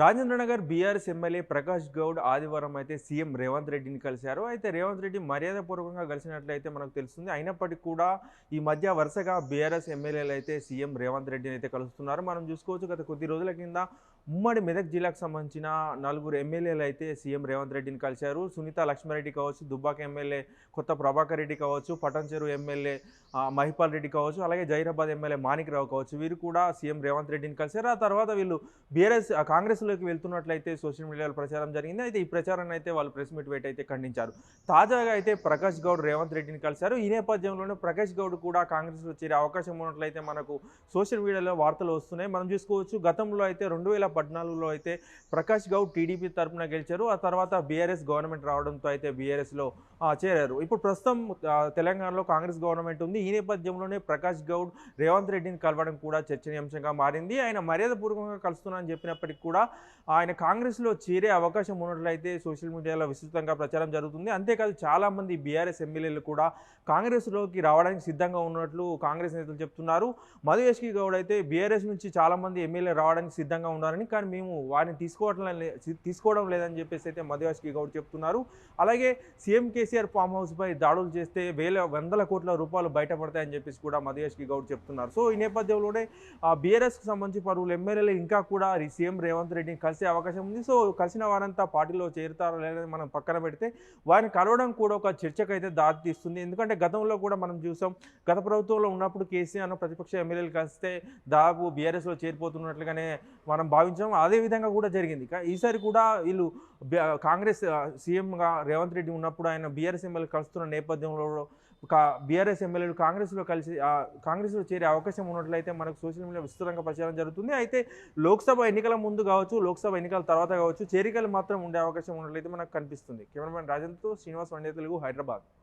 Rajendranagar BRS MLA Prakash Goud ఆదివారం అయితే CM Revanth రెడ్డిని కలిశారు. అయితే రేవంత్ రెడ్డి మర్యాదపూర్వకంగా కలిసినట్లయితే మనకు తెలుస్తుంది. అయినప్పటికీ కూడా ఈ మధ్య వరుసగా బీఆర్ఎస్ ఎమ్మెల్యేలు అయితే సీఎం రేవంత్ రెడ్డిని అయితే కలుస్తున్నారు. మనం చూసుకోవచ్చు గత కొద్ది రోజుల కింద ఉమ్మడి మెదక్ జిల్లాకు సంబంధించిన నలుగురు ఎమ్మెల్యేలు అయితే సీఎం రేవంత్ రెడ్డిని కలిశారు. సునీత లక్ష్మారెడ్డి కావచ్చు దుబ్బాక ఎమ్మెల్యే కొత్త ప్రభాకర్ రెడ్డి కావచ్చు పటంచెరు ఎమ్మెల్యే మహిపాల్ రెడ్డి కావచ్చు అలాగే జైరాబాద్ ఎమ్మెల్యే మాణిక్రావు కావచ్చు వీరు కూడా సీఎం రేవంత్ రెడ్డిని కలిశారు. ఆ తర్వాత వీళ్ళు బీఆర్ఎస్ కాంగ్రెస్ కాంగ్రెస్లోకి వెళ్తున్నట్లయితే సోషల్ మీడియాలో ప్రచారం జరిగింది. అయితే ఈ ప్రచారాన్ని అయితే వాళ్ళు ప్రెస్ మీట్ పెట్టి అయితే ఖండించారు. తాజాగా అయితే ప్రకాష్ గౌడ్ రేవంత్ రెడ్డిని కలిశారు. ఈ నేపథ్యంలోనే ప్రకాష్ గౌడ్ కూడా కాంగ్రెస్లో చేరే అవకాశం ఉన్నట్లయితే మనకు సోషల్ మీడియాలో వార్తలు వస్తున్నాయి. మనం చూసుకోవచ్చు గతంలో అయితే రెండు వేల పద్నాలుగులో అయితే ప్రకాష్ గౌడ్ టీడీపీ తరఫున గెలిచారు. ఆ తర్వాత బీఆర్ఎస్ గవర్నమెంట్ రావడంతో అయితే బీఆర్ఎస్లో చేరారు. ఇప్పుడు ప్రస్తుతం తెలంగాణలో కాంగ్రెస్ గవర్నమెంట్ ఉంది. ఈ నేపథ్యంలోనే ప్రకాష్ గౌడ్ రేవంత్ రెడ్డిని కలవడం కూడా చర్చనీయాంశంగా మారింది. ఆయన మర్యాదపూర్వకంగా కలుస్తున్నానని చెప్పినప్పటికీ కూడా ఆయన కాంగ్రెస్లో చేరే అవకాశం ఉన్నట్లయితే సోషల్ మీడియాలో విస్తృతంగా ప్రచారం జరుగుతుంది. అంతేకాదు చాలామంది బీఆర్ఎస్ ఎమ్మెల్యేలు కూడా కాంగ్రెస్లోకి రావడానికి సిద్ధంగా ఉన్నట్లు కాంగ్రెస్ నేతలు చెప్తున్నారు. మధు గౌడ్ అయితే బీఆర్ఎస్ నుంచి చాలామంది ఎమ్మెల్యే రావడానికి సిద్ధంగా ఉన్నారని కానీ మేము వారిని తీసుకోవడం లే- తీసుకోవడం లేదని చెప్పేసి అయితే మధు యశ్కి గౌడ్ చెప్తున్నారు. అలాగే సీఎం కేసీఆర్ ఫామ్ హౌస్పై దాడులు చేస్తే వేల వందల కోట్ల రూపాయలు బయటపడతాయని చెప్పేసి కూడా మధు గౌడ్ చెప్తున్నారు. సో ఈ నేపథ్యంలోనే ఆ బీఆర్ఎస్కి సంబంధించి పలువురు ఎమ్మెల్యేలు ఇంకా కూడా ఈ సీఎం రేవంత్ రెడ్డి రెడ్డిని కలిసే అవకాశం ఉంది. సో కలిసిన వారంతా పార్టీలో చేరుతారో లేదని మనం పక్కన పెడితే వారిని కలవడం కూడా ఒక చర్చకైతే దారితీస్తుంది. ఎందుకంటే గతంలో కూడా మనం చూసాం గత ప్రభుత్వంలో ఉన్నప్పుడు కేసీఆర్ ప్రతిపక్ష ఎమ్మెల్యేలు కలిస్తే దాదాపు బీఆర్ఎస్లో చేరిపోతున్నట్లుగానే మనం భావించాం. అదే విధంగా కూడా జరిగింది. ఈసారి కూడా వీళ్ళు కాంగ్రెస్ సీఎంగా రేవంత్ రెడ్డి ఉన్నప్పుడు ఆయన బీఆర్ఎస్ ఎమ్మెల్యే కలుస్తున్న నేపథ్యంలో బీఆర్ఎస్ ఎమ్మెల్యేలు కాంగ్రెస్లో కలిసి ఆ, కాంగ్రెస్లో చేరే అవకాశం ఉన్నట్లయితే మనకు సోషల్ మీడియా విస్తృతంగా ప్రచారం జరుగుతుంది. అయితే లోక్సభ ఎన్నికల ముందు కావచ్చు లోక్సభ ఎన్నికల తర్వాత కావచ్చు చేరికలు మాత్రం ఉండే అవకాశం ఉన్నట్లయితే మనకు కనిపిస్తుంది. కెమెరామెన్ రాజేంద్రతో శ్రీనివాస్ వండే తెలుగు హైదరాబాద్.